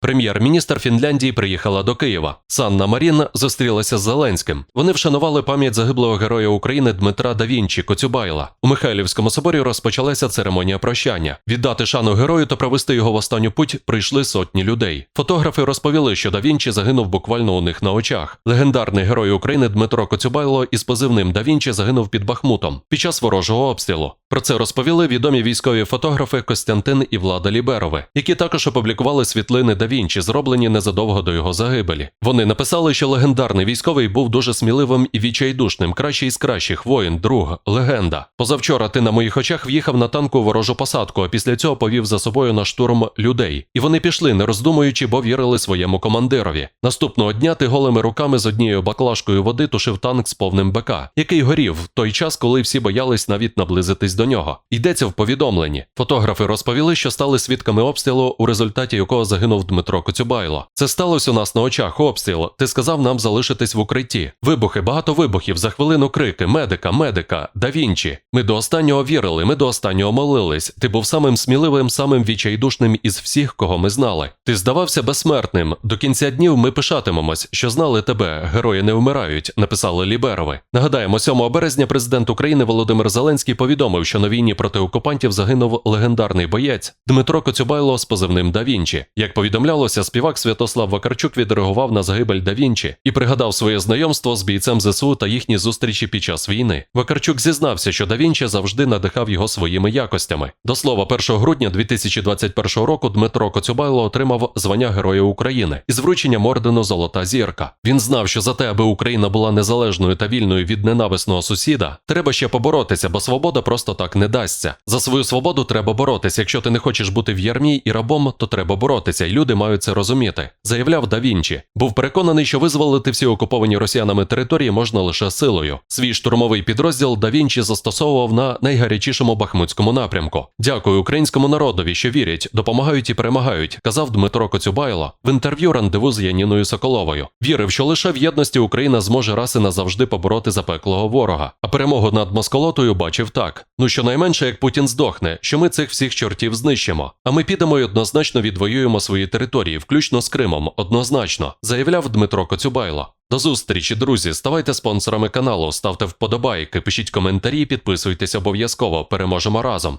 Прем'єр-міністр Фінляндії приїхала до Києва. Санна Марін зустрілася з Зеленським. Вони вшанували пам'ять загиблого героя України Дмитра да Вінчі Коцюбайла. У Михайлівському соборі розпочалася церемонія прощання. Віддати шану герою та провести його в останню путь прийшли сотні людей. Фотографи розповіли, що да Вінчі загинув буквально у них на очах. Легендарний герой України Дмитро Коцюбайло із позивним да Вінчі загинув під Бахмутом під час ворожого обстрілу. Про це розповіли відомі військові фотографи Костянтин і Влада Ліберови, які також опублікували світлини Вінчі, зроблені незадовго до його загибелі. Вони написали, що легендарний військовий був дуже сміливим і відчайдушним, кращий із кращих воїн, друг, легенда. Позавчора ти на моїх очах в'їхав на танку ворожу посадку, а після цього повів за собою на штурм людей. І вони пішли, не роздумуючи, бо вірили своєму командирові. Наступного дня ти голими руками з однією баклажкою води тушив танк з повним БК, який горів в той час, коли всі боялись навіть наблизитись до нього. Йдеться в повідомленні. Фотографи розповіли, що стали свідками обстрілу, у результаті якого загинув Дмитро Коцюбайло. Це сталося у нас на очах. Обстріл. Ти сказав нам залишитись в укритті. Вибухи, багато вибухів, за хвилину крики, медика, медика, да Вінчі. Ми до останнього вірили, ми до останнього молились. Ти був самим сміливим, самим відчайдушним із всіх, кого ми знали. Ти здавався безсмертним. До кінця днів ми пишатимемось, що знали тебе. Герої не вмирають, написали Ліберови. Нагадаємо, 7 березня президент України Володимир Зеленський повідомив, що на війні проти окупантів загинув легендарний боєць Дмитро Коцюбайло з позивним Да Вінчі. Як повідомлялося, співак Святослав Вакарчук відреагував на загибель Да Вінчі і пригадав своє знайомство з бійцем ЗСУ та їхні зустрічі під час війни. Вакарчук зізнався, що Да Вінчі завжди надихав його своїми якостями. До слова, 1 грудня 2021 року Дмитро Коцюбайло отримав звання Героя України із врученням ордену Золота зірка. Він знав, що за те, аби Україна була незалежною та вільною від ненависного сусіда, треба ще поборотися, бо свобода просто так не дасться. За свою свободу треба боротися. Якщо ти не хочеш бути в ярмі і рабом, то треба боротися, і люди мають це розуміти. Заявляв Да Вінчі. Був переконаний, що визволити всі окуповані росіянами території можна лише силою. Свій штурмовий підрозділ Да Вінчі застосовував на найгарячішому бахмутському напрямку. Дякую українському народові, що вірять, допомагають і перемагають, казав Дмитро Коцюбайло в інтерв'ю рандеву з Яніною Соколовою. Вірив, що лише в єдності Україна зможе раз і назавжди побороти запеклого ворога. А перемогу над Москолотою бачив так: ну щонайменше, як Путін здохне, що ми цих всіх чортів знищимо. А ми підемо і однозначно відвоюємо свої території, включно з Кримом, однозначно, заявляв Дмитро Коцюбайло. До зустрічі, друзі. Ставайте спонсорами каналу, ставте вподобайки, пишіть коментарі, підписуйтесь обов'язково. Переможемо разом.